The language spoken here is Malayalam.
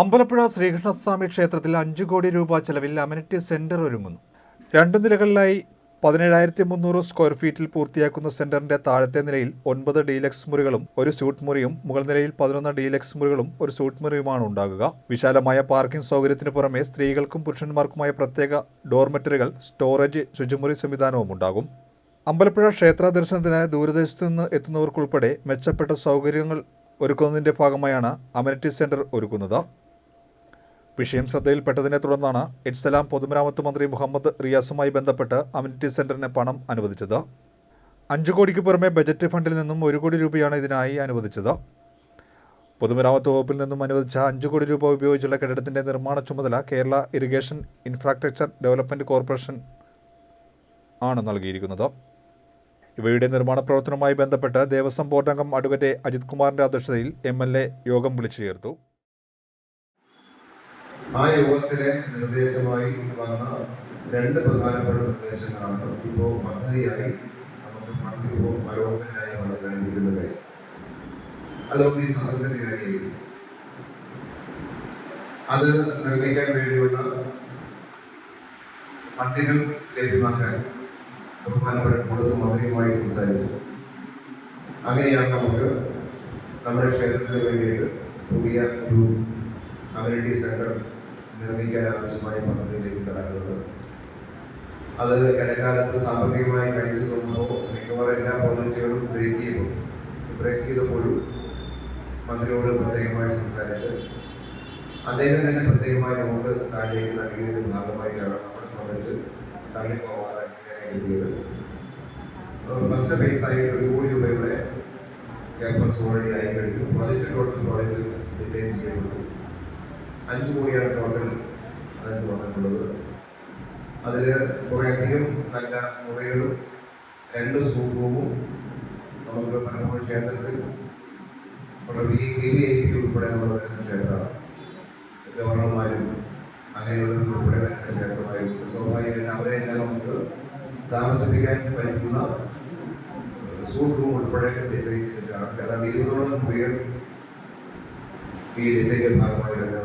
അമ്പലപ്പുഴ ശ്രീകൃഷ്ണസ്വാമി ക്ഷേത്രത്തിൽ അഞ്ചു കോടി രൂപ ചെലവിൽ അമിനിറ്റി സെന്റർ ഒരുങ്ങുന്നു. രണ്ടു നിലകളിലായി പതിനേഴായിരത്തി മുന്നൂറ് സ്ക്വയർ ഫീറ്റിൽ പൂർത്തിയാക്കുന്ന സെന്ററിന്റെ താഴത്തെ നിലയിൽ ഒൻപത് ഡീലക്സ് മുറികളും ഒരു സ്യൂട്ട് മുറിയും മുകൾ നിലയിൽ പതിനൊന്ന് ഡീലക്സ് മുറികളും ഒരു സ്യൂട്ട് മുറിയുമാണ് ഉണ്ടാകുക. വിശാലമായ പാർക്കിംഗ് സൗകര്യത്തിന് പുറമെ സ്ത്രീകൾക്കും പുരുഷന്മാർക്കുമായ പ്രത്യേക ഡോർമെറ്ററികൾ സ്റ്റോറേജ് ശുചിമുറി സംവിധാനവും ഉണ്ടാകും. അമ്പലപ്പുഴ ക്ഷേത്ര ദർശനത്തിനായി ദൂരദേശത്തു നിന്ന് എത്തുന്നവർക്കുൾപ്പെടെ മെച്ചപ്പെട്ട സൗകര്യങ്ങൾ ഒരുക്കുന്നതിന്റെ ഭാഗമായാണ് അമിനിറ്റി സെന്റർ ഒരുക്കുന്നത്. വിഷയം ശ്രദ്ധയിൽപ്പെട്ടതിനെ തുടർന്നാണ് എഡ്സലാം പൊതുമരാമത്ത് മന്ത്രി മുഹമ്മദ് റിയാസുമായി ബന്ധപ്പെട്ട് അമിനിറ്റി സെന്ററിന് പണം അനുവദിച്ചത്. അഞ്ചു കോടിക്ക് പുറമെ ബജറ്റ് ഫണ്ടിൽ നിന്നും ഒരു കോടി രൂപയാണ് ഇതിനായി അനുവദിച്ചത്. പൊതുമരാമത്ത് വകുപ്പിൽ നിന്നും അനുവദിച്ച അഞ്ചു കോടി രൂപ ഉപയോഗിച്ചുള്ള കെട്ടിടത്തിന്റെ നിർമ്മാണ ചുമതല Kerala irrigation infrastructure development corporation ആണ് നൽകിയിരിക്കുന്നത്. ഇവയുടെ നിർമ്മാണ പ്രവർത്തനവുമായി ബന്ധപ്പെട്ട് ദേവസ്വം ബോർഡ് അംഗം അഡ്വക്കേറ്റ് അജിത് കുമാറിന്റെ അധ്യക്ഷതയിൽ എം എൽ എ യോഗം വിളിച്ചു ചേർത്തു. ആ യോഗത്തിലെ നിർദ്ദേശമായി വന്ന രണ്ട് പ്രധാനപ്പെട്ട നിർദ്ദേശങ്ങളാണ്. ഇപ്പോൾ പദ്ധതിയായി നമുക്ക് ഫണ്ട് ഇപ്പോൾ അലോട്ട്മെന്റായി വന്നുകൊണ്ടിരിക്കുന്നത് അതൊന്ന് ഈ സംഘത്തിന്റെ കാര്യമായിരുന്നു അത് നിർമ്മിക്കാൻ വേണ്ടിയുള്ള ഫണ്ടുകൾ ലഭ്യമാക്കാൻ ബഹുമാനപ്പെട്ട ടൂറിസം മന്ത്രിയുമായി സംസാരിച്ചു. അങ്ങനെയാണ് നമുക്ക് നമ്മുടെ ക്ഷേത്രത്തിന് വേണ്ടിയിട്ട് പുതിയ ഒരു കമ്മ്യൂണിറ്റി സെന്റർ നിർമ്മിക്കാൻ ആവശ്യമായ പദ്ധതിയിലേക്ക് കടക്കുന്നത്. അത് ഇടക്കാലത്ത് സാമ്പത്തികമായി ക്രൈസിസ് വന്നപ്പോൾ മിക്കവാറും എല്ലാ പ്രോജക്റ്റുകളും ബ്രേക്ക് ചെയ്തു. ബ്രേക്ക് ചെയ്തപ്പോഴും മന്ത്രിയോട് പ്രത്യേകമായി സംസാരിച്ച് അദ്ദേഹം തന്നെ പ്രത്യേകമായി നമുക്ക് താഴേക്ക് നൽകിയതിന്റെ ഭാഗമായിട്ടാണ് നമ്മുടെ പ്രോജക്റ്റ് തള്ളിപ്പോകാനായിട്ട് ഫസ്റ്റ് ഫേസ് ആയിട്ട് ഒരു കോടി രൂപയുടെ ക്യാമ്പസ് വഴി ആയി പ്രോജക്റ്റ് ടോട്ടൽ പ്രോജക്റ്റ് ഡിസൈൻ ചെയ്യപ്പെട്ടു അഞ്ച് കോടിയാണ് ടോട്ടൽ അതിന് വന്നിട്ടുള്ളത്. അതിൽ കുറേയധികം നല്ല മുറികളും രണ്ട് റൂമും നമുക്ക് പലപ്പോഴും ക്ഷേത്രത്തിൽ നമ്മുടെ വി വി ഐ പി ഉൾപ്പെടെ നമ്മൾ വരുന്ന ക്ഷേത്രമാണ്. ഗവർണർമാരും അങ്ങനെയുള്ളവർ ഉൾപ്പെടെ വരുന്ന ക്ഷേത്രമായും സ്വാഭാവികമായിട്ടും അവരെ എല്ലാം നമുക്ക് താമസിപ്പിക്കാൻ പറ്റുന്ന സൂട്ട് റൂം ഉൾപ്പെടെ ഡിസൈൻ ചെയ്തിട്ടാണ്. കാരണം ഇരുപതോളം മുറികൾ ഈ ഡിസൈന്റെ ഭാഗമായി തന്നെ